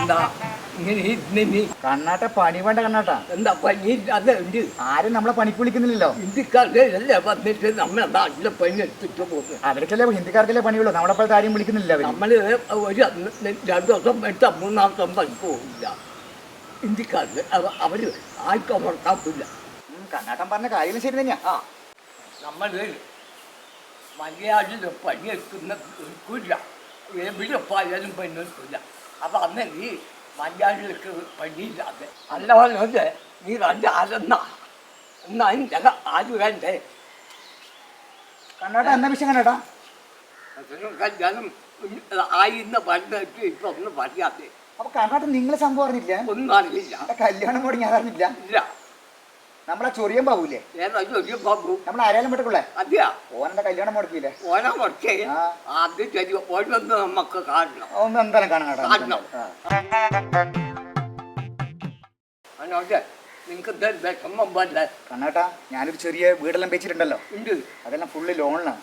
എന്താ? കണ്ണാട്ട പണി വേണ്ട കണ്ണാട്ട. എന്താ പനി അത് ഉണ്ട് ആരും നമ്മളെ പണിക്ക് വിളിക്കുന്നില്ലല്ലോ. ഹിന്ദിക്കാർക്കല്ലേ വന്നിട്ട് നമ്മളെ നാട്ടിലെ പണി എടുത്തിട്ട് പോകുന്നത്? അവർക്കല്ലേ ഹിന്ദിക്കാർക്കല്ലേ പണിയുള്ളൂ. നമ്മളെ പോലെ ആരും വിളിക്കുന്നില്ല നമ്മൾ ഒരു രണ്ടു ദിവസം എട്ട് മൂന്നാം ദിവസം പണി പോകില്ല ഹിന്ദിക്കാർക്ക് അവ- അവർ ആർക്കും അമർത്താത്തില്ല കണ്ണാട്ടം കണ്ണാട്ടൻ പറഞ്ഞ കാര്യം ശരി തന്നെയാ. ആ നമ്മൾ മലയാളികൾ പണിയെടുക്കുന്ന എവിടെ പോയാലും പണി എടുക്കില്ല അപ്പം അന്ന് നീ മലയാളികൾക്ക് പണിയില്ലാതെ അല്ല പറഞ്ഞത് നീ കണ്ട ആരെന്ന എന്നാ എന്റെ ആര് വേണ്ടേ കണ്ണാട്ട എന്താ വിഷയം കണ്ണാട്ടാ? കല്യാണം ആയിരുന്ന പറഞ്ഞിട്ട് ഇപ്പൊ ഒന്നും പറയാതെ അപ്പൊ കണ്ണാട്ടൻ നിങ്ങൾ സംഭവം അറിഞ്ഞില്ല ഒന്നും അറിയില്ല കല്യാണം കൂടി ഞാൻ അറിഞ്ഞില്ല ഇല്ല. നമ്മളെ ചൊറിയൻ പാവൂലേ? നമ്മളെ ആരായാലും പെട്ടുള്ളേ അതെയാ? കല്യാണം മുടക്കിയില്ലേ? ഓനെ മുടക്കി. ആ. അത് ശരി. ഓരോന്ന് നമുക്ക് കാണണം. ഒന്ന് എന്തായാലും കാണാൻ കാണണം. കണ്ണാട്ട ഞാനൊരു ചെറിയ വീടെല്ലാം വെച്ചിട്ടുണ്ടല്ലോ. അതെല്ലാം ഫുള്ള് ലോണിലാണ്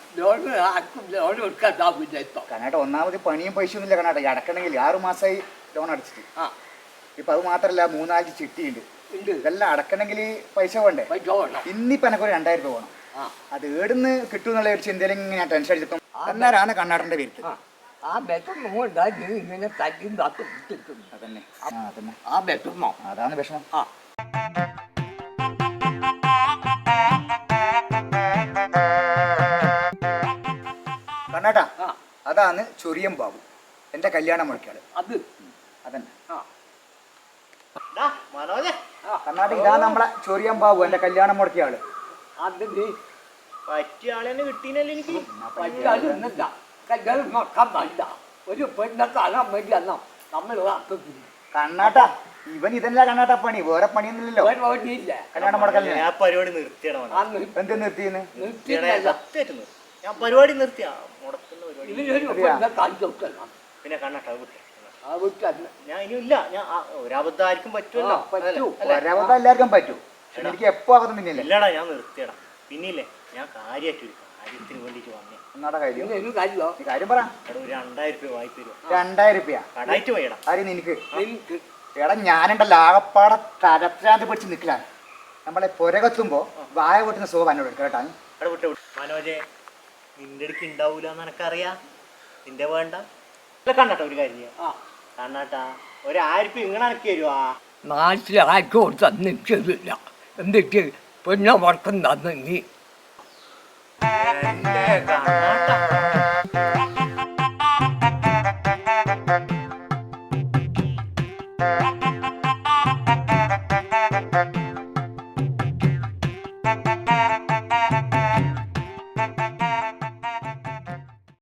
കണ്ണാട്ട ഒന്നാമത് പണിയും പൈസ ഒന്നുമില്ല കണ്ണാട്ട. അടക്കണമെങ്കിൽ ആറു മാസമായി ലോൺ അടച്ചിട്ട്. ഇപ്പൊ അത് മാത്രല്ല മൂന്നാൽ ചിട്ടിയുണ്ട്. ഉണ്ട്. ഇതെല്ലാം അടക്കണമെങ്കിൽ പൈസ വേണ്ടേ? പൈസ വേണം. ഇന്നിപ്പോ എനക്കൊരു രണ്ടായിരം രൂപ വേണം. ആ. അത് ഏടുന്ന് കിട്ടുമെന്നുള്ള ഒരു ചിന്തയിലും ഞാൻ ടെൻഷൻ അടിച്ചപ്പം അന്നേരാണ് കണ്ണാടന്റെ പേര് ആ. വിഷമം ഇങ്ങനെ തല്ലും അതന്നെ. അതന്നെ. ആ വിഷമം അതാണ് വിഷമം. ആ. കണ്ണാട്ടാ അതാണ് ചൊറിയം ബാബു. എന്റെ കല്യാണം മുടക്കിയാൾ അത്. അതന്നെ. ആ. കണ്ണാട്ട ഇതാ നമ്മളെ ചൊറിയാൻ ബാബു എന്റെ കല്യാണം മുടക്കിയ ആൾ നീ പറ്റിയ ആളെ തന്നെ കിട്ടീനല്ലോ എനിക്ക്. പറ്റാതൊന്നുമില്ല കല്യാണം നോക്കാൻ പാടില്ല ഒരു പെണ്ണെ കാണാൻ വേണ്ടി എന്നാ നമ്മൾ ആക്കുന്നില്ല കണ്ണാട്ട ഇവൻ ഇതല്ല കണ്ണാട്ട പണി. വേറെ പണിയൊന്നുമില്ലല്ലോ. കല്യാണം മുടക്കല്ലേ? ഞാൻ പരിപാടി നിർത്തിയാണ് എന്ത് നിർത്തിയെന്ന്? ഞാൻ പരിപാടി നിർത്തിയാ മുടക്കുന്ന പരിപാടി. പിന്നെ കണ്ണാട്ട വിട്ടു ആ വീട്ടിൽ ഞാൻ ഞാൻ ആ, ഒരബദ്ധം ആർക്കും പറ്റുമല്ലോ പറ്റൂ. എല്ലാവർക്കും പറ്റൂ. പക്ഷെ എനിക്ക് എപ്പോ ആകുന്നു പിന്നില്ലേ ഇല്ലടാ ഞാൻ നിർത്തിയടാ. പിന്നില്ലേ ഞാൻ കാര്യമായിട്ട് ഒരു കാര്യത്തിന് വേണ്ടിട്ട് വന്നേ. എന്നാടാ കാര്യം? ഇങ്ങനെ കാര്യമോ നീ കാര്യം പറ. എടാ ഒരു രണ്ടായിരം രൂപ വായ്പ തരുമോ രണ്ടായിരം രൂപ കടായിട്ട് പോയടാ. ആര് നിനക്ക്? എടാ ഞാനുണ്ടല്ലോ ആകപ്പാടെ തരത്തിലാന്ത് പിടിച്ച് നിൽക്കലാണ്. നമ്മളെ പുരകത്തുമ്പോ വായ പൊട്ടുന്ന സുഖം എന്നോട് എടുക്കാം കേട്ടാ? വിട്ട് വിട്ടു. മനോജെ നിന്റെ അടുക്ക് ഉണ്ടാവൂല എന്ന് എനക്കറിയാം. നിന്റെ വേണ്ട. അല്ല കണ്ണാട്ട ഒരു കാര്യം ചെയ്യാം. ആ. കണ്ണാട്ടാ ഒരു കൊടുത്താൽ നിൽക്കില്ല എന്നിട്ട് പെണ്ണെ മുടക്കുന്ന നീ